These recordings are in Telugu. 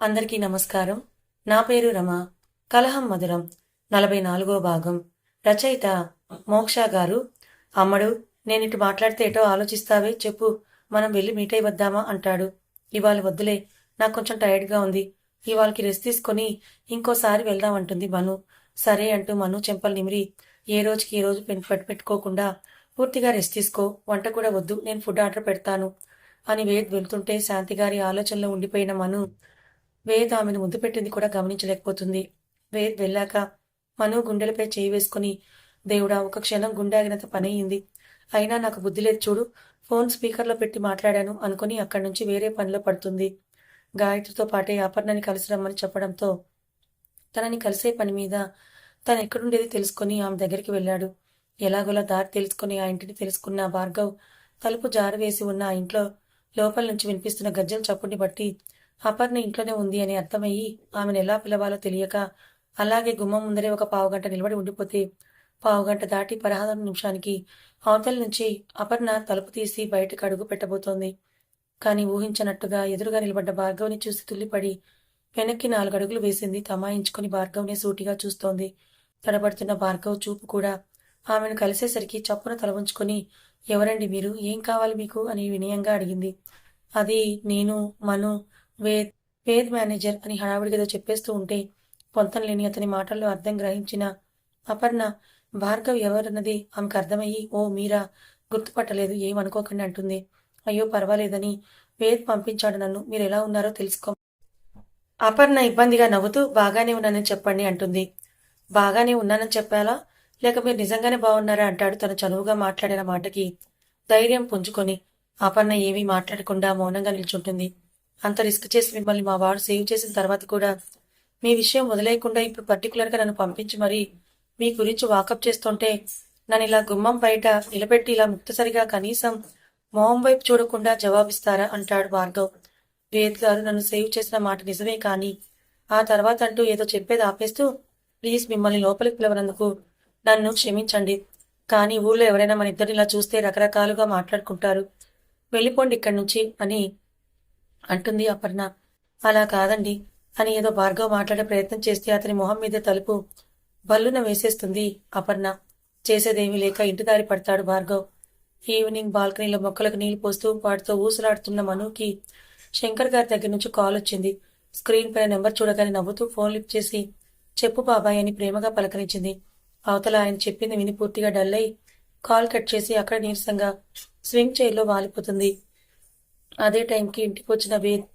అందరికీ నమస్కారం. నా పేరు రమ. కలహం మధురం. నలభై నాలుగో భాగం. రచయిత మోక్ష గారు. అమ్మడు నేను ఇటు మాట్లాడితే ఏటో ఆలోచిస్తావే చెప్పు. మనం వెళ్ళి మీట్ అయి వద్దామా? అంటాడు. ఇవాళ వద్దులే నాకు కొంచెం టైర్డ్గా ఉంది. ఇవాళకి రెస్ట్ తీసుకొని ఇంకోసారి వెళ్దామంటుంది మను. సరే అంటూ మను చెంపలు నిమిరి. ఏ రోజుకి ఏ రోజు పెన్ పెట్టు పెట్టుకోకుండా పూర్తిగా రెస్ట్ తీసుకో. వంట కూడా వద్దు నేను ఫుడ్ ఆర్డర్ పెడతాను అని వేద్ వెళ్తుంటే శాంతి గారి ఆలోచనలో ఉండిపోయిన మను వేద్ ఆమెను ముద్దు పెట్టింది కూడా గమనించలేకపోతుంది. వేద్ వెళ్ళాక మను గుండెలపై చేయి వేసుకుని దేవుడా ఒక క్షణం గుండాగినంత పని అయింది అయినా నాకు బుద్ధి లేదు చూడు. ఫోన్ స్పీకర్లో పెట్టి మాట్లాడాను అనుకుని అక్కడి నుంచి వేరే పనిలో పడుతుంది. గాయత్రితో పాటే అపర్ణని కలిసి రమ్మని చెప్పడంతో తనని కలిసే పని మీద తను ఎక్కడుండేది తెలుసుకొని ఆమె దగ్గరికి వెళ్ళాడు. ఎలాగోలా దారి తెలుసుకుని ఆ ఇంటిని తెలుసుకున్న భార్గవ్ తలుపు జారవేసి ఉన్న ఆ ఇంట్లో లోపల నుంచి వినిపిస్తున్న గజ్జల చప్పుడిని బట్టి అపర్ణ ఇంట్లోనే ఉంది అని అర్థమయ్యి ఆమెను ఎలా పిలవాలో తెలియక అలాగే గుమ్మం ముందరే ఒక పావుగంట నిలబడి ఉండిపోతే పావుగంట దాటి పదహారు నిమిషానికి అవతల నుంచి అపర్ణ తలుపు తీసి బయటకు అడుగు పెట్టబోతోంది. కానీ ఊహించనట్టుగా ఎదురుగా నిలబడ్డ భార్గవ్ని చూసి తుల్లిపడి వెనక్కి నాలుగు అడుగులు వేసింది తమాయించుకుని భార్గవ్ని సూటిగా చూస్తోంది. తడబడుతున్న భార్గవ్ చూపు కూడా ఆమెను కలిసేసరికి చప్పున తల ఉంచుకొని ఎవరండి మీరు? ఏం కావాలి మీకు? అని వినయంగా అడిగింది. అది నేను మను వేద్ వేద్ మేనేజర్ అని హడావిడిగా చెప్పేస్తూ ఉంటే పొంతం లేని అతని మాటల్లో అర్థం గ్రహించిన అపర్ణ భార్గవ్ ఎవరన్నది ఆమెకు అర్థమయ్యి ఓ మీరా గుర్తుపట్టలేదు ఏమనుకోకండి అంటుంది. అయ్యో పర్వాలేదని వేద్ పంపించాడు నన్ను. మీరు ఎలా ఉన్నారో తెలుసుకో. అపర్ణ ఇబ్బందిగా నవ్వుతూ బాగానే ఉన్నానని చెప్పండి అంటుంది. బాగానే ఉన్నానని చెప్పాలా? లేక మీరు నిజంగానే బాగున్నారా అంటాడు తను చనువుగా మాట్లాడిన మాటకి ధైర్యం పుంజుకొని. అపర్ణ ఏమీ మాట్లాడకుండా మౌనంగా నిల్చుంటుంది. అంత రిస్క్ చేసి మిమ్మల్ని మా వాడు సేవ్ చేసిన తర్వాత కూడా మీ విషయం వదిలేయకుండా ఇప్పుడు పర్టికులర్గా నన్ను పంపించి మరీ మీ గురించి వాకప్ చేస్తుంటే నన్ను ఇలా గుమ్మం బయట నిలబెట్టి ఇలా ముక్తసరిగా కనీసం మొహం వైపు చూడకుండా జవాబిస్తారా అంటాడు భార్గవ్. వేద్ గారు నన్ను సేవ్ చేసిన మాట నిజమే కానీ ఆ తర్వాత అంటూ ఏదో చెప్పేది ఆపేస్తూ ప్లీజ్ మిమ్మల్ని లోపలికి పిలవనందుకు నన్ను క్షమించండి. కానీ ఊళ్ళో ఎవరైనా మన ఇద్దరిని ఇలా చూస్తే రకరకాలుగా మాట్లాడుకుంటారు. వెళ్ళిపోండి ఇక్కడి నుంచి అని అంటుంది అపర్ణ. అలా కాదండి. అని ఏదో భార్గవ్ మాట్లాడే ప్రయత్నం చేస్తే అతని మొహం మీద తలుపు బల్లున వేసేస్తుంది అపర్ణ. చేసేదేమీ లేక ఇంటిదారి పడతాడు భార్గవ్. ఈవినింగ్ బాల్కనీలో మొక్కలకు నీళ్ళు పోస్తూ వాటితో ఊసులాడుతున్న మనుకి శంకర్ గారి దగ్గర నుంచి కాల్ వచ్చింది. స్క్రీన్ పైన నెంబర్ చూడగానే నవ్వుతూ ఫోన్ లిఫ్ట్ చేసి చెప్పు బాబాయ్ అని ప్రేమగా పలకరించింది. అవతల ఆయన చెప్పింది విని పూర్తిగా డల్ అయి కాల్ కట్ చేసి అక్కడ నీరసంగా స్వింగ్ చైర్లో వాలిపోతుంది. అదే టైంకి ఇంటికి వచ్చిన వేద్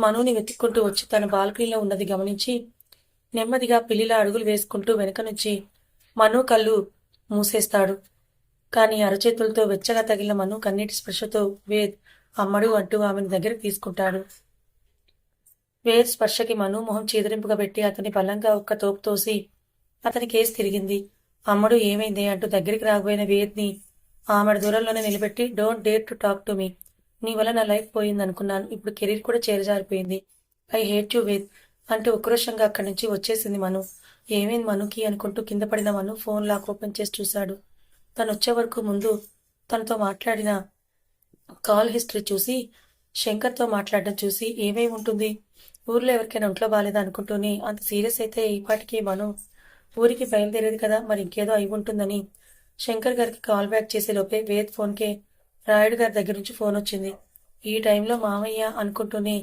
మనుని వెతుక్కుంటూ వచ్చి తన బాల్కనీలో ఉన్నది గమనించి నెమ్మదిగా పిల్లిలా అడుగులు వేసుకుంటూ వెనక నుంచి మను కళ్ళు మూసేస్తాడు. కానీ అరచేతులతో వెచ్చగా తగిలిన మను కన్నీటి స్పర్శతో వేద్ అమ్మడు అంటూ ఆమెను దగ్గరికి తీసుకుంటాడు. వేద్ స్పర్శకి మను మొహం చీదరింపుగా పెట్టి అతని బలంగా ఒక్క తోపు తోసి అతని కేసు తిరిగింది. అమ్మడు ఏమైంది అంటూ దగ్గరికి రాకపోయిన వేద్ని ఆమె దూరంలోనే నిలబెట్టి don't dare to talk to me నీ వల్ల నా లైఫ్ పోయింది అనుకున్నాను. ఇప్పుడు కెరీర్ కూడా చేరజారిపోయింది. ఐ హేట్ యు వేద్ అంటూ ఉక్రోషంగా అక్కడి నుంచి వచ్చేసింది మను. ఏమైంది మనుకి అనుకుంటూ కింద పడిన మను ఫోన్ లాక్ ఓపెన్ చేసి చూశాడు. తను వచ్చే వరకు ముందు తనతో మాట్లాడిన కాల్ హిస్టరీ చూసి శంకర్తో మాట్లాడడం చూసి ఏమేమి ఉంటుంది? ఊర్లో ఎవరికైనా ఒంట్లో బాగాలేదా అనుకుంటూనే అంత సీరియస్ అయితే ఈపాటికి మను ఊరికి బయలుదేరేది కదా మరి ఇంకేదో అయి ఉంటుందని శంకర్ గారికి కాల్ బ్యాక్ చేసే లోపే వేద్ ఫోన్కే రాయుడు గారి దగ్గర నుంచి ఫోన్ వచ్చింది. ఈ టైంలో మామయ్య అనుకుంటూనే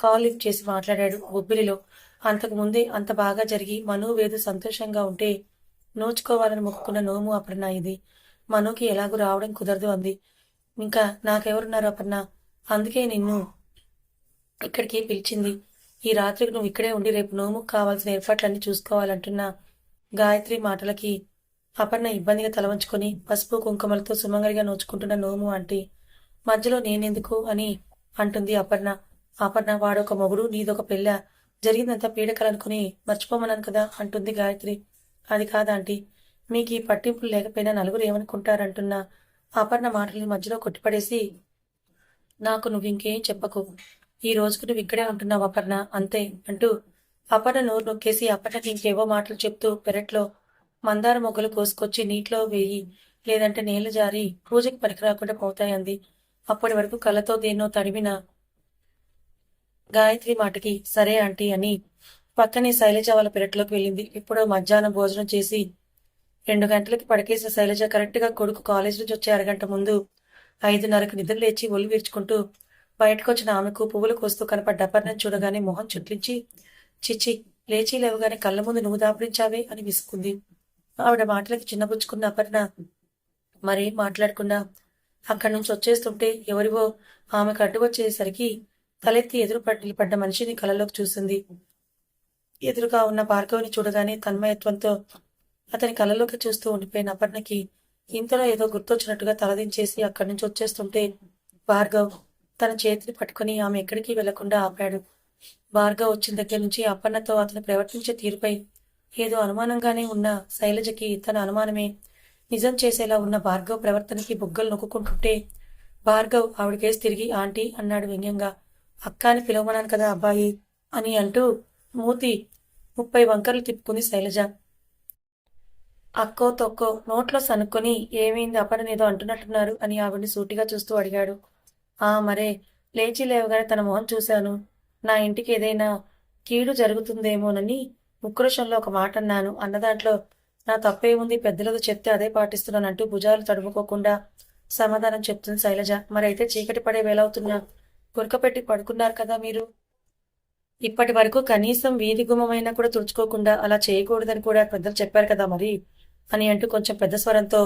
కాల్ లిఫ్ట్ చేసి మాట్లాడాడు బొబ్బిలిలో. అంతకు ముందే అంత బాగా జరిగి మను వేదు సంతోషంగా ఉంటే నోచుకోవాలని మొక్కుకున్న నోము అపర్ణ ఇది. మనుకి ఎలాగూ రావడం కుదరదు అంది. ఇంకా నాకెవరున్నారు అపర్ణ? అందుకే నిన్ను ఇక్కడికి పిలిచింది. ఈ రాత్రికి నువ్వు ఇక్కడే ఉండి రేపు నోముకు కావాల్సిన ఏర్పాట్లన్నీ చూసుకోవాలంటున్నా గాయత్రి మాటలకి అపర్ణ ఇబ్బందిగా తలవంచుకొని పసుపు కుంకుమలతో సుమంగడిగా నోచుకుంటున్న నోము ఆంటీ. మధ్యలో నేనెందుకు అని అంటుంది అపర్ణ. అపర్ణ వాడొక మొగుడు నీదొక పెళ్ళ. జరిగిందంతా పీడకలనుకుని మర్చిపోమన్నాను కదా అంటుంది గాయత్రి. అది కాదాంటీ మీకు ఈ పట్టింపులు లేకపోయినా నలుగురు ఏమనుకుంటారంటున్న. అపర్ణ మాటల్ని మధ్యలో కొట్టిపడేసి నాకు నువ్వు ఇంకేం చెప్పకు. ఈ రోజుకు నువ్వు ఇక్కడే ఉంటున్నావు అపర్ణ అంతే అంటూ అపర్ణ నోరు నొక్కేసి అపర్ణకి ఇంకేవో మాటలు చెప్తూ పెరట్లో మందార మొగ్గలు కోసుకొచ్చి నీటిలో వేయి లేదంటే నీళ్ళు జారి పూజకి పనికిరాకుండా పోతాయంది అప్పటి వరకు కళ్ళతో దేన్నో తడిమిన గాయత్రి మాటకి సరే ఆంటీ అని పక్కనే శైలజ వాళ్ళ పెరట్లోకి వెళ్ళింది. ఇప్పుడు మధ్యాహ్నం భోజనం చేసి రెండు గంటలకి పడకేసిన శైలజ కరెక్ట్గా కొడుకు కాలేజ్ నుంచి వచ్చే అరగంట ముందు ఐదున్నరకు నిద్ర లేచి ఒళ్ళు విరుచుకుంటూ బయటకు వచ్చిన ఆమెకు పువ్వులు కోస్తూ కనపడ్డ అపర్ణను చూడగానే మొహం చుట్లించి చిచ్చి లేచి లేవగానే కళ్ళ ముందు నువ్వు దాపరించావే అని విసుకుంది ఆవిడ మాటలకి చిన్నపుచ్చుకున్న అపర్ణ మరేం మాట్లాడకుండా అక్కడి నుంచి వచ్చేస్తుంటే ఎవరివో ఆమెకు అడ్డువచ్చేసరికి తలెత్తి ఎదురు పడ్డ మనిషిని కలలోకి చూసింది. ఎదురుగా ఉన్న భార్గవిని చూడగానే తన్మయత్వంతో అతని కలలోకి చూస్తూ ఉండిపోయిన అపర్ణకి ఇంతలో ఏదో గుర్తొచ్చినట్టుగా తలదించేసి అక్కడి నుంచి వచ్చేస్తుంటే భార్గవ్ తన చేతిని పట్టుకుని ఆమె ఎక్కడికి వెళ్ళకుండా ఆపాడు. భార్గవ్ వచ్చిన దగ్గర నుంచి అపర్ణతో అతను ప్రవర్తించే తీరుపై ఏదో అనుమానంగానే ఉన్న శైలజకి తన అనుమానమే. నిజం చేసేలా ఉన్న భార్గవ్ ప్రవర్తనకి బుగ్గలు నొక్కుంటుంటే భార్గవ్ ఆవిడకేసి తిరిగి ఆంటీ అన్నాడు వ్యంగ్యంగా. అక్క అని పిలవమన్నాను కదా అబ్బాయి అని అంటూ మూతి ముప్పై వంకర్లు తిప్పుకుంది శైలజ. అక్కో తొక్కో నోట్లో సనుక్కొని ఏమైంది అపడనేదో అంటున్నట్టున్నారు అని ఆవిడ్ని సూటిగా చూస్తూ అడిగాడు. ఆ మరే లేచి లేవగానే తన మొహం చూశాను. నా ఇంటికి ఏదైనా కీడు జరుగుతుందేమోనని ఉక్రోషంలో ఒక మాట అన్నాను. అన్న దాంట్లో నా ఉంది పెద్దలతో చెప్తే అదే పాటిస్తున్నానంటూ భుజాలు తడుముకోకుండా సమాధానం చెప్తుంది శైలజ. మరైతే చీకటి పడే వేలవుతున్నా గురకపెట్టి పడుకున్నారు కదా మీరు? ఇప్పటి వరకు కనీసం వీధి గుమ్మమైనా కూడా తుడుచుకోకుండా అలా చేయకూడదని కూడా పెద్దలు చెప్పారు కదా మరి? అని అంటూ కొంచెం పెద్ద స్వరంతో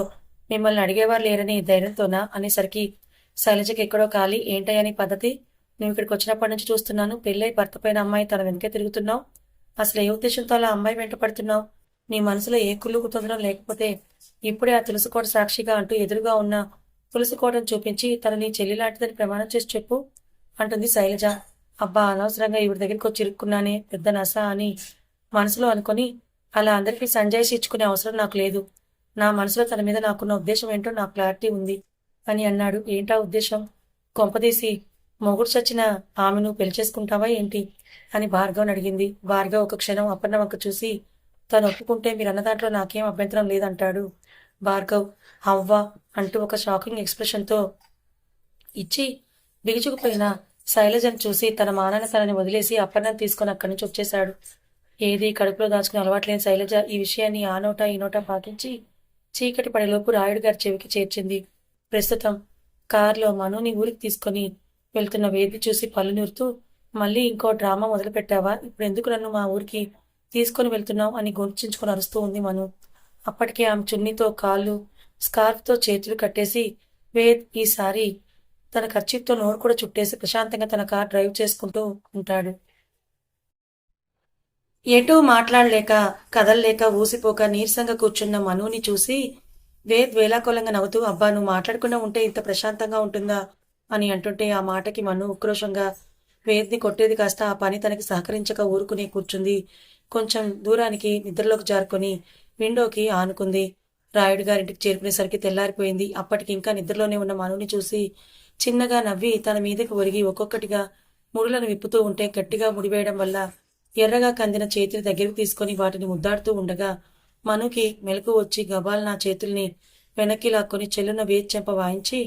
మిమ్మల్ని అడిగేవారు లేరని ధైర్యంతోనా? అనేసరికి శైలజకి ఎక్కడో ఖాళీ ఏంటయ్యని పద్ధతి? నువ్వు ఇక్కడికి వచ్చినప్పటి నుంచి చూస్తున్నాను. పెళ్ళై భర్త పైన అమ్మాయి తన వెనకే తిరుగుతున్నావు. అసలు ఏ ఉద్దేశంతో అలా అమ్మాయి వెంట పడుతున్నావు? నీ మనసులో ఏ కుళ్ళు కుతంత్రం లేకపోతే ఇప్పుడే ఆ తులసికోట సాక్షిగా అంటూ ఎదురుగా ఉన్న తులసికోటను చూపించి తన నీ చెల్లి లాంటిదని ప్రమాణం చేసి చెప్పు అంటుంది శైలజ. అబ్బా అనవసరంగా ఇవిడి దగ్గరికి వచ్చి ఇరుక్కున్నానే పెద్ద నస అని మనసులో అనుకొని అలా అందరికీ సంజాయిషి ఇచ్చుకునే అవసరం నాకు లేదు. నా మనసులో తన మీద నాకున్న ఉద్దేశం ఏంటో నాకు క్లారిటీ ఉంది అని అన్నాడు. ఏంటా ఉద్దేశం? కొంపదీసి మొగుడు చచ్చిన ఆమెను పెళ్ళి చేసుకుంటావా ఏంటి? అని భార్గవ్ని అడిగింది. భార్గవ్ ఒక క్షణం అపర్ణ వంక చూసి తను ఒప్పుకుంటే మీరు అన్న దాంట్లో నాకేం అభ్యంతరం లేదంటాడు. భార్గవ్ అవ్వా అంటూ ఒక షాకింగ్ ఎక్స్ప్రెషన్తో ఇచ్చి బిగుచుకుపోయిన శైలజను చూసి తన మానాన్ని తనని వదిలేసి అపర్ణను తీసుకొని అక్కడి నుంచి వచ్చేశాడు. ఏది కడుపులో దాచుకుని అలవాట్లేని శైలజ ఈ విషయాన్ని ఆ నోట ఈ నోట పాటించి చీకటి పడేలోపు రాయుడు గారి చెవికి చేర్చింది. ప్రస్తుతం కారులో మనుని ఊరికి తీసుకొని వెళ్తున్న వేది చూసి పళ్ళు నూరుతూ మళ్ళీ ఇంకో డ్రామా మొదలు పెట్టావా ఇప్పుడు ఎందుకు నన్ను మా ఊరికి తీసుకొని వెళ్తున్నావు? అని గుర్తించుకొని అరుస్తూ ఉంది మను. అప్పటికే ఆమె చున్నీతో కాళ్ళు స్కార్ఫ్తో చేతులు కట్టేసి వేద్ ఈసారి తన ఖర్చీతో నోరు కూడా చుట్టేసి ప్రశాంతంగా తన కార్ డ్రైవ్ చేసుకుంటూ ఉంటాడు. ఎటూ మాట్లాడలేక కదలలేక ఊసిపోక నీరసంగా కూర్చున్న మనుని చూసి వేద్ వేలాకోలంగా నవ్వుతూ అబ్బా నువ్వు మాట్లాడకుండా ఉంటే ఇంత ప్రశాంతంగా ఉంటుందా? అని అంటుంటే ఆ మాటకి మను ఉక్రోషంగా వేదిని కొట్టేది కాస్త ఆ పని తనకి సహకరించక ఊరుకుని కూర్చుంది. కొంచెం దూరానికి నిద్రలోకి జారుకొని విండోకి ఆనుకుంది. రాయుడు గారింటికి చేరుకునేసరికి తెల్లారిపోయింది. అప్పటికి ఇంకా నిద్రలోనే ఉన్న మనుని చూసి చిన్నగా నవ్వి తన మీదకి ఒరిగి ఒక్కొక్కటిగా ముడులను విప్పుతూ ఉంటే గట్టిగా ముడివేయడం వల్ల ఎర్రగా కందిన చేతిని దగ్గరికి తీసుకొని వాటిని ముద్దాడుతూ ఉండగా మనుకి మెలకు వచ్చి గబాల్ నా చేతుల్ని వెనక్కి లాక్కొని చెల్లున వేచెంప వాయించి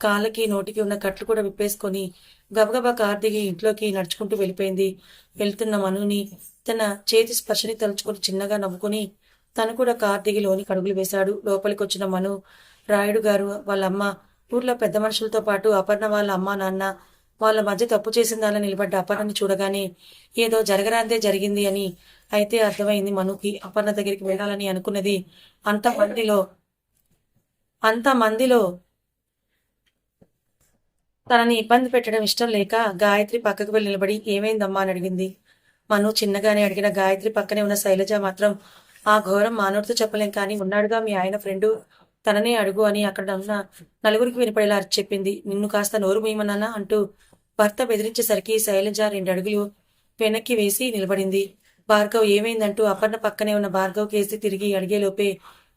కాళ్ళకి నోటికి ఉన్న కట్లు కూడా విప్పేసుకొని గబగబా కారు దిగి ఇంట్లోకి నడుచుకుంటూ వెళ్ళిపోయింది. వెళ్తున్న మనుని తన చేతి స్పర్శని తలుచుకొని చిన్నగా నవ్వుకుని తను కూడా కారు దిగి లోని కడుగులు వేశాడు. లోపలికి వచ్చిన మను రాయుడు గారు వాళ్ళ అమ్మ ఊర్లో పెద్ద మనుషులతో పాటు అపర్ణ వాళ్ళ అమ్మ నాన్న వాళ్ళ మధ్య తప్పు చేసిందాలని నిలబడ్డ అపర్ణని చూడగానే ఏదో జరగరాందే జరిగింది అని అయితే అర్థమైంది మనుకి. అపర్ణ దగ్గరికి వెళ్ళాలని అనుకున్నది అంత మందిలో అంత మందిలో తనని ఇబ్బంది పెట్టడం ఇష్టం లేక గాయత్రి పక్కకు వెళ్ళి నిలబడి ఏమైందమ్మా? అని అడిగింది. మను చిన్నగానే అడిగిన గాయత్రి పక్కనే ఉన్న శైలజ మాత్రం ఆ ఘోరం మానవుడితో చెప్పలేం కానీ ఉన్నాడుగా మీ ఆయన ఫ్రెండు. తననే అడుగు అని అక్కడ ఉన్న నలుగురికి వినపడేలా చెప్పింది. నిన్ను కాస్త నోరు మూయమన్నానా? అంటూ భర్త బెదిరించేసరికి శైలజ రెండు అడుగులు వెనక్కి వేసి నిలబడింది. భార్గవ్ ఏమైందంటూ అపర్ణ పక్కనే ఉన్న భార్గవ్ కేసి తిరిగి అడిగేలోపే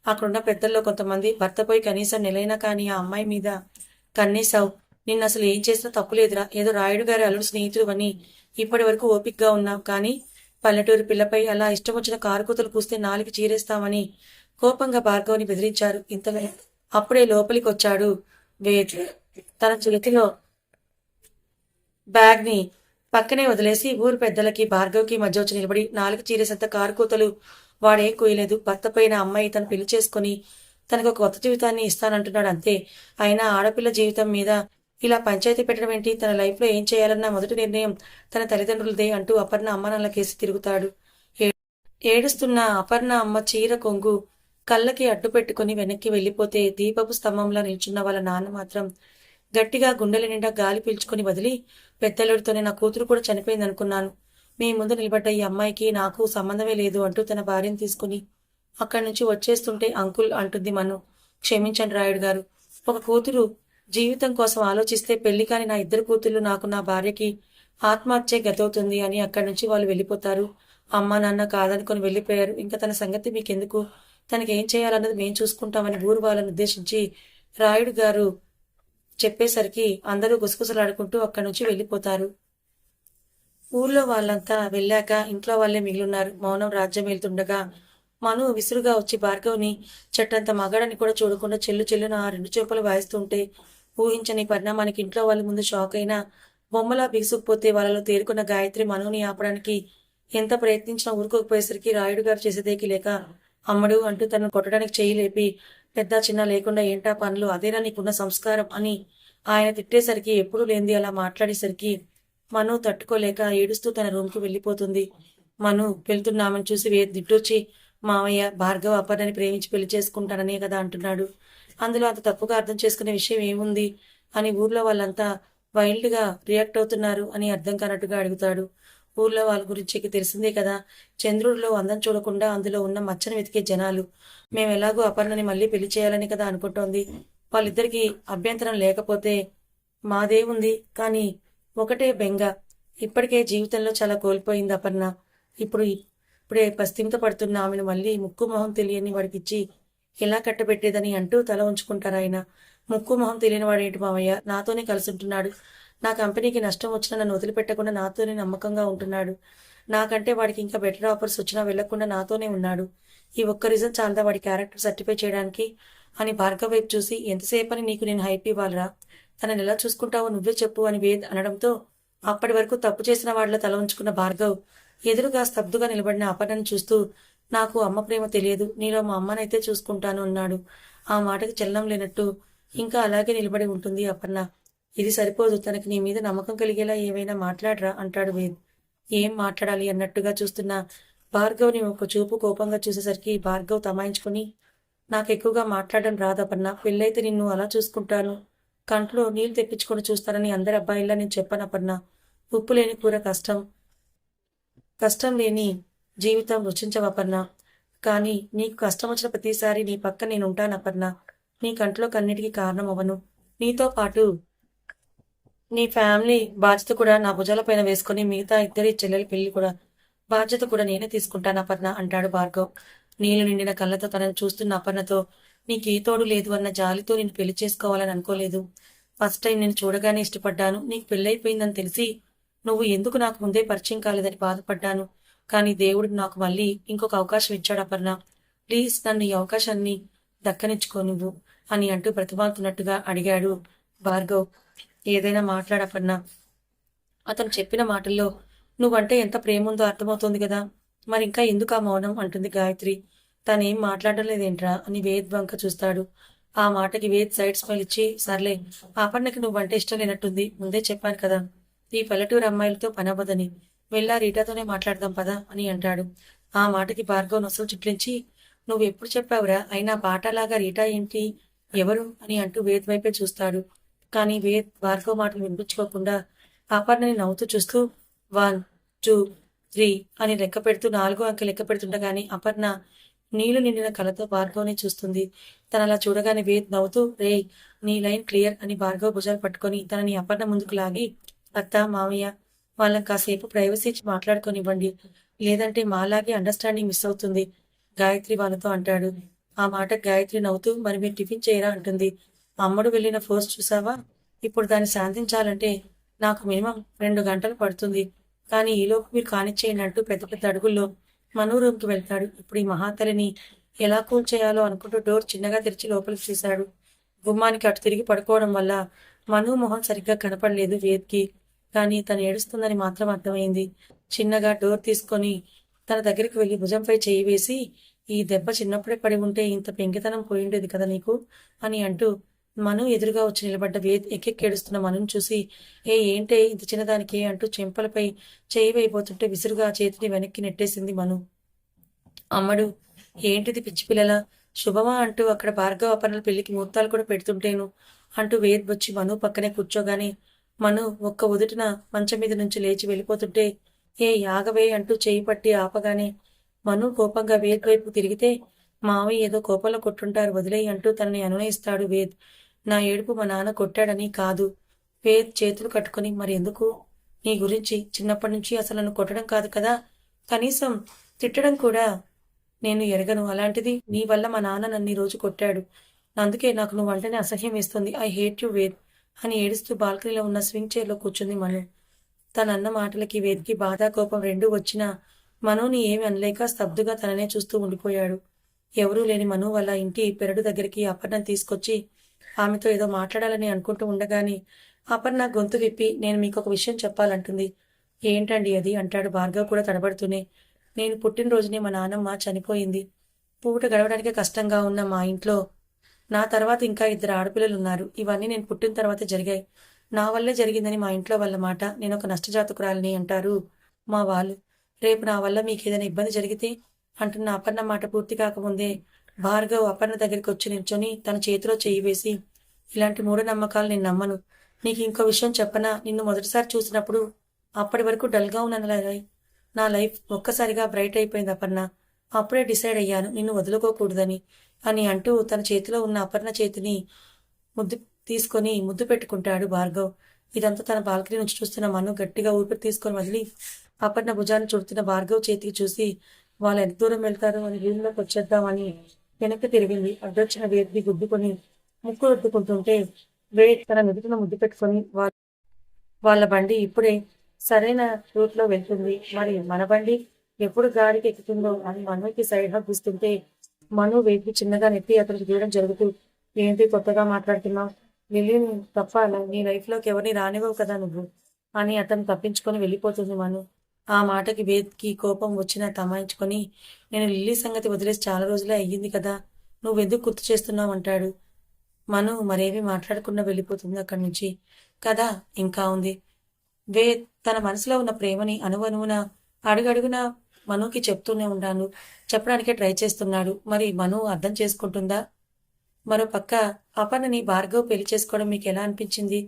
అక్కడున్న పెద్దల్లో కొంతమంది భర్తపై కనీసం నెలైనా కానీ ఆ అమ్మాయి మీద కన్నేశావు నిన్ను అసలు ఏం చేసినా తప్పులేదురా ఏదో రాయుడు గారి అల్లుడు స్నేహితుడు అని ఇప్పటి వరకు ఓపిక్గా ఉన్నావు కానీ పల్లెటూరు పిల్లపై అలా ఇష్టం వచ్చిన కారుకూతలు కూస్తే నాలుగు చీరేస్తామని కోపంగా భార్గవ్ని బెదిరించారు. ఇంతలో అప్పుడే లోపలికి వచ్చాడు వేద్. తన చేతిలో బ్యాగ్ని పక్కనే వదిలేసి ఊరు పెద్దలకి భార్గవ్కి మధ్య వచ్చి నిలబడి నాలుగు చీరేసంత కారుకూతలు వాడేం కూయలేదు భర్త పైన అమ్మాయి తను పెళ్ళి చేసుకుని తనకు ఒక కొత్త జీవితాన్ని ఇస్తానంటున్నాడు అంతే. అయినా ఆడపిల్ల జీవితం మీద ఇలా పంచాయతీ పెట్టడం ఏంటి? తన లైఫ్లో ఏం చేయాలన్న మొదటి నిర్ణయం తన తల్లిదండ్రులదే అంటూ అపర్ణ అమ్మ కేసి తిరుగుతాడు. ఏడుస్తున్న అపర్ణ అమ్మ చీర కొంగు కళ్ళకి అడ్డు పెట్టుకుని వెనక్కి వెళ్ళిపోతే దీపపు స్తంభంలో నిల్చున్న వాళ్ళ నాన్న మాత్రం గట్టిగా గుండెల నిండా గాలి పీల్చుకుని వదిలి పెద్దలుడితోనే నా కూతురు కూడా చనిపోయింది అనుకున్నాను మీ ముందు నిలబడ్డ ఈ అమ్మాయికి నాకు సంబంధమే లేదు అంటూ తన భార్యను తీసుకుని అక్కడి నుంచి వచ్చేస్తుంటే అంకుల్ అంటుంది మను. క్షమించండి రాయుడు గారు. ఒక కూతురు జీవితం కోసం ఆలోచిస్తే పెళ్ళి కాని నా ఇద్దరు కూతుళ్ళు నాకు నా భార్యకి ఆత్మహత్య గతవుతుంది అని అక్కడి నుంచి వాళ్ళు వెళ్ళిపోతారు. అమ్మ నాన్న కాదనుకొని వెళ్ళిపోయారు. ఇంకా తన సంగతి మీకెందుకు? తనకి ఏం చేయాలన్నది మేం చూసుకుంటామని ఊరు వాళ్ళని ఉద్దేశించి రాయుడు గారు చెప్పేసరికి అందరూ గుసగుసలాడుకుంటూ అక్కడి నుంచి వెళ్ళిపోతారు. ఊర్లో వాళ్ళంతా వెళ్ళాక ఇంట్లో వాళ్ళే మిగిలిన్నారు. మౌనం రాజ్యం వెళ్తుండగా మను విసురుగా వచ్చి భార్గవ్ని చెట్టంత మగాడని కూడా చూడకుండా చెల్లు చెల్లున ఆ రెండు చేపలు వాయిస్తుంటే ఊహించని పరిణామానికి ఇంట్లో వాళ్ళ ముందు షాక్ అయినా బొమ్మలా బిగుసుకుపోతే వాళ్ళలో తేరుకున్న గాయత్రి మనుని ఆపడానికి ఎంత ప్రయత్నించినా ఊరుకోకపోయేసరికి రాయుడు గారు చేసేదేకి లేక అమ్మడు అంటూ తనను కొట్టడానికి చేయి లేపి పెద్ద చిన్న లేకుండా ఏంటా పనులు అదేనా నీకున్న సంస్కారం అని ఆయన తిట్టేసరికి ఎప్పుడూ లేనిది అలా మాట్లాడేసరికి మను తట్టుకోలేక ఏడుస్తూ తన రూమ్కి వెళ్ళిపోతుంది. మను వెళ్తున్నామని చూసి వే దిట్టొచ్చి మావయ్య భార్గవ అపర్ణని ప్రేమించి పెళ్ళి చేసుకుంటాననే కదా అంటున్నాడు. అందులో అంత తప్పుగా అర్థం చేసుకునే విషయం ఏముంది? అని ఊర్లో వాళ్ళంతా వైల్డ్గా రియాక్ట్ అవుతున్నారు అని అర్థం కానట్టుగా అడుగుతాడు. ఊర్లో వాళ్ళ గురించి తెలిసిందే కదా. చంద్రుడిలో అందం చూడకుండా అందులో ఉన్న మచ్చను వెతికే జనాలు. మేము ఎలాగో అపర్ణని మళ్ళీ పెళ్ళి చేయాలని కదా అనుకుంటోంది. వాళ్ళిద్దరికీ అభ్యంతరం లేకపోతే మాదేముంది? కానీ ఒకటే బెంగ. ఇప్పటికే జీవితంలో చాలా కోల్పోయింది అపర్ణ. ఇప్పుడు ఇప్పుడే పశ్చిమత పడుతున్న ఆమెను మళ్ళీ ముక్కు మొహం తెలియని వాడికిచ్చి ఎలా కట్టబెట్టేదని అంటూ తల ఉంచుకుంటారాయన ముక్కు మొహం తెలియని వాడేంటి మావయ్య? నాతోనే కలిసి ఉంటున్నాడు నా కంపెనీకి నష్టం వచ్చినా నన్ను వదిలిపెట్టకుండా నాతోనే నమ్మకంగా ఉంటున్నాడు. నాకంటే వాడికి ఇంకా బెటర్ ఆఫర్స్ వచ్చినా వెళ్ళకుండా నాతోనే ఉన్నాడు. ఈ ఒక్క రీజన్ చాలదా వాడి క్యారెక్టర్ సర్టిఫై చేయడానికి? అని భార్గవ్ వైపు చూసి ఎంతసేపు అని నీకు నేను హైప్ ఇవ్వాలరా? తనని ఎలా చూసుకుంటావో నువ్వే చెప్పు అని వేద్ అనడంతో అప్పటి వరకు తప్పు చేసిన వాడిలో తల ఉంచుకున్న భార్గవ్ ఎదురుగా స్తబ్దుగా నిలబడిన అపర్ణను చూస్తూ నాకు అమ్మ ప్రేమ తెలియదు. నీలో మా అమ్మనైతే చూసుకుంటాను అన్నాడు. ఆ మాటకి చలనం లేనట్టు ఇంకా అలాగే నిలబడి ఉంటుంది అపర్ణ. ఇది సరిపోదు. తనకి నీ మీద నమ్మకం కలిగేలా ఏమైనా మాట్లాడరా అంటాడు వేద్. ఏం మాట్లాడాలి అన్నట్టుగా చూస్తున్న భార్గవ్ని ఒక చూపు కోపంగా చూసేసరికి భార్గవ్ తమాయించుకుని నాకు ఎక్కువగా మాట్లాడడం రాదు పెళ్ళైతే నిన్ను అలా చూసుకుంటాను. కంట్లో నీళ్ళు తెప్పించుకొని చూస్తానని అందరి అబ్బాయిలా నేను చెప్పాను ఉప్పు లేని కూర కష్టం. కష్టం లేని జీవితం రుచించవపర్ణ కానీ నీకు కష్టం వచ్చిన ప్రతిసారి నీ పక్క నేను ఉంటాను అపర్ణ. నీ కంట్లో కన్నిటికీ కారణం అవ్వను నీతో పాటు నీ ఫ్యామిలీ బాధ్యత కూడా నా భుజాలపైన వేసుకుని మిగతా ఇద్దరి చెల్లెల పెళ్ళి కూడా బాధ్యత కూడా నేనే తీసుకుంటాను అపర్ణ అంటాడు భార్గవ్. నీళ్ళు నిండిన కళ్ళతో తనను చూస్తున్న అపర్ణతో నీకే తోడు లేదు అన్న జాలితో నేను పెళ్ళి చేసుకోవాలని అనుకోలేదు. ఫస్ట్ టైం నేను చూడగానే ఇష్టపడ్డాను. నీకు పెళ్ళైపోయిందని తెలిసి నువ్వు ఎందుకు నాకు ముందే పరిచయం కాలేదని బాధపడ్డాను. కానీ దేవుడు నాకు మళ్ళీ ఇంకొక అవకాశం ఇచ్చాడు అపర్ణ. ప్లీజ్ నన్ను ఈ అవకాశాన్ని దక్కనిచ్చుకో నువ్వు అని అంటూ బ్రతిమాలుతున్నట్టుగా అడిగాడు భార్గవ్. ఏదైనా మాట్లాడపర్ణ అతను చెప్పిన మాటల్లో నువ్వంటే ఎంత ప్రేమ ఉందో అర్థమవుతోంది కదా. మరి ఇంకా ఎందుకు ఆ మౌనం? అంటుంది గాయత్రి. తనేం మాట్లాడడం లేదేంట్రా? అని వేద్ వంక చూస్తాడు. ఆ మాటకి వేద్ సైడ్ స్మైల్ ఇచ్చి సర్లే అపర్ణకి నువ్వంటే ఇష్టం లేనట్టుంది. ముందే చెప్పాను కదా. ఈ పల్లెటూరు అమ్మాయిలతో పనవ్వదని వెళ్ళా రీటాతోనే మాట్లాడదాం పదా అని అంటాడు. ఆ మాటకి భార్గవ్ నొసలు చిట్లించి నువ్వు ఎప్పుడు చెప్పావురా? అయినా పాటలాగా రీటా ఏంటి? ఎవరు? అని అంటూ వేద్ వైపే చూస్తాడు. కానీ వేద్ భార్గవ్ మాటలు వినిపించుకోకుండా అపర్ణని నవ్వుతూ చూస్తూ వన్ టూ త్రీ అని లెక్క పెడుతూ నాలుగో అంకె లెక్క పెడుతుండగానే అపర్ణ నీళ్ళు నిండిన కళతో భార్గవ్ని చూస్తుంది. తన అలా చూడగానే వేద్ నవ్వుతూ రే నీ లైన్ క్లియర్ అని భార్గవ్ భుజాలు పట్టుకొని తనని అపర్ణ ముందుకు లాగి అత్త మామయ్య వాళ్ళని కాసేపు ప్రైవసీ ఇచ్చి మాట్లాడుకొనివ్వండి. లేదంటే మాలాగే అండర్స్టాండింగ్ మిస్ అవుతుంది. గాయత్రి వాళ్ళతో అంటాడు. ఆ మాట గాయత్రి నవ్వుతూ మరి మీరు టిఫిన్ చేయరా? అంటుంది. అమ్మడు వెళ్ళిన ఫోర్స్ చూసావా? ఇప్పుడు దాన్ని శాంతించాలంటే నాకు మినిమం రెండు గంటలు పడుతుంది. కానీ ఈలోపు మీరు కానిచ్చేయండి అంటూ పెద్ద పెద్ద అడుగుల్లో మను రూమ్కి వెళ్తాడు. ఇప్పుడు ఈ మహాతలిని ఎలా కూల్ చేయాలో అనుకుంటూ డోర్ చిన్నగా తెరిచి లోపలికి చూశాడు. గుమ్మానికి అటు తిరిగి పడుకోవడం వల్ల మను మొహం సరిగ్గా కనపడలేదు వేద్కి. కానీ తను ఏడుస్తుందని మాత్రం అర్థమైంది. చిన్నగా డోర్ తీసుకొని తన దగ్గరికి వెళ్ళి భుజంపై చేయి వేసి ఈ దెబ్బ చిన్నప్పుడే పడి ఉంటే ఇంత పెంకితనం పోయిండేది కదా నీకు? అని అంటూ మను ఎదురుగా వచ్చి నిలబడ్డ వేద్ ఎక్కెక్కేడుస్తున్న మనుని చూసి ఏ ఏంటే ఇంత చిన్నదానికి అంటూ చెంపలపై చేయి వేయబోతుంటే విసురుగా చేతిని వెనక్కి నెట్టేసింది మను. అమ్మడు ఏంటిది పిచ్చి పిల్లల? శుభమా అంటూ అక్కడ భార్గవ అపర్ణల పెళ్ళికి ముహూర్తాలు కూడా పెడుతుంటేను అంటూ వేద్ వచ్చి మను పక్కనే కూర్చోగానే మను ఒక్క ఉదుటిన మంచం మీద నుంచి లేచి వెళ్ళిపోతుంటే ఏ యాగవే అంటూ చేయి పట్టి ఆపగానే మను కోపంగా వేద్ వైపు తిరిగితే మావయ్య ఏదో కోపంలో కొట్టుంటారు వదిలేయి అంటూ తనని అనునయిస్తాడు వేద్. నా ఏడుపు మా నాన్న కొట్టాడని కాదు. వేద్ చేతులు కట్టుకుని మరి ఎందుకు? నీ గురించి చిన్నప్పటి నుంచి అసలు నన్ను కొట్టడం కాదు కదా? కనీసం తిట్టడం కూడా నేను ఎరగను. అలాంటిది నీ వల్ల మా నాన్న నన్ను ఈ రోజు కొట్టాడు. అందుకే నాకు నువ్వు అంటేనే అసహ్యం వేస్తుంది. I hate you Ved. అని ఏడుస్తూ బాల్కనీలో ఉన్న స్వింగ్ చైర్లో కూర్చుంది మను. తనన్న మాటలకి వేదికి బాధ కోపం రెండూ వచ్చినా మనోని ఏమి అనలేక స్తబ్దుగా తననే చూస్తూ ఉండిపోయాడు. ఎవరూ లేని మను వల్ల ఇంటి పెరడు దగ్గరికి అపర్ణ తీసుకొచ్చి ఆమెతో ఏదో మాట్లాడాలని అనుకుంటూ ఉండగానే అపర్ణ గొంతు విప్పి నేను మీకు ఒక విషయం చెప్పాలంటుంది. ఏంటండి అది? అంటాడు భార్గవ్ కూడా తడబడుతూనే. నేను పుట్టినరోజునే మా నాన్నమ్మ చనిపోయింది. పూట గడవడానికి కష్టంగా ఉన్న మా ఇంట్లో నా తర్వాత ఇంకా ఇద్దరు ఆడపిల్లలు ఉన్నారు. ఇవన్నీ నేను పుట్టిన తర్వాత జరిగాయి. నా వల్లే జరిగిందని మా ఇంట్లో వాళ్ళ మాట నేను ఒక నష్టజాతకురాలని అంటారు మా వాళ్ళు. రేపు నా వల్ల మీకు ఏదైనా ఇబ్బంది జరిగితే అంటున్న అపర్ణ మాట పూర్తి కాకముందే భార్గవ్ అపర్ణ దగ్గరికి వచ్చి నిల్చొని తన చేతిలో చేయి వేసి ఇలాంటి మూఢనమ్మకాలు నేను నమ్మను. నీకు ఇంకో విషయం చెప్పనా? నిన్ను మొదటిసారి చూసినప్పుడు అప్పటి వరకు డల్గా ఉన్న నా లైఫ్ ఒక్కసారిగా బ్రైట్ అయిపోయింది అపర్ణ. అప్పుడే డిసైడ్ అయ్యాను. నిన్ను వదులుకోకూడదని అని అంటూ తన చేతిలో ఉన్న అపర్ణ చేతిని ముద్దు తీసుకొని ముద్దు పెట్టుకుంటాడు భార్గవ్. ఇదంతా తన బాల్కనీ నుంచి చూస్తున్న మను గట్టిగా ఊపిరి తీసుకొని వదిలి అపర్ణ భుజాన్ని చుడుతున్న భార్గవ్ చేతికి చూసి వాళ్ళు ఎంత దూరం వెళ్తారు? అని వీధిలోకి వచ్చేద్దామని వెనక్కి తిరిగింది. అడ్డొచ్చిన వేదిని గుద్దుకొని ముక్కు రుద్దుకుంటుంటే వేడి తన నుదుటిన ముద్దు పెట్టుకొని వాళ్ళ వాళ్ళ బండి ఇప్పుడే సరైన రూట్లో వెళ్తుంది. మరి మన బండి ఎప్పుడు గాడికి ఎక్కుతుందో అని మనుకి సైడ్ హక్ ఇస్తుంటే మను వేదికి చిన్నగా నెట్టి అతనికి చూడడం జరుగుతూ ఏంటి కొత్తగా మాట్లాడుతున్నావు? లిల్లీని తప్ప నీ లైఫ్లోకి ఎవరిని రానివ్వవు కదా నువ్వు? అని అతను తప్పించుకొని వెళ్ళిపోతుంది మను. ఆ మాటకి వేద్కి కోపం వచ్చినా తమాయించుకొని నేను లిల్లీ సంగతి వదిలేసి చాలా రోజులే అయ్యింది కదా నువ్వెందుకు గుర్తు చేస్తున్నావు? అంటాడు. మను మరేమీ మాట్లాడకుండా వెళ్ళిపోతుంది అక్కడి నుంచి. కదా ఇంకా ఉంది. వేద్ తన మనసులో ఉన్న ప్రేమని అణువణువున అడుగడుగున మనుకి చెప్తూనే ఉన్నాను. చెప్పడానికే ట్రై చేస్తున్నాడు. మరి మను అర్థం చేసుకుంటుందా? మరో పక్క అపర్ణని భార్గవ్ పెళ్ళి చేసుకోవడం మీకు ఎలా అనిపించింది?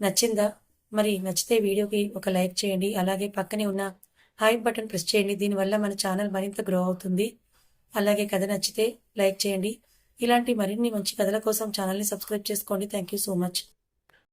నచ్చిందా? మరి నచ్చితే వీడియోకి ఒక లైక్ చేయండి. అలాగే పక్కనే ఉన్న హాయ్ బటన్ ప్రెస్ చేయండి. దీనివల్ల మన ఛానల్ మరింత గ్రో అవుతుంది. అలాగే కథ నచ్చితే లైక్ చేయండి. ఇలాంటి మరిన్ని మంచి కథల కోసం ఛానల్ని సబ్స్క్రైబ్ చేసుకోండి. Thank you so much.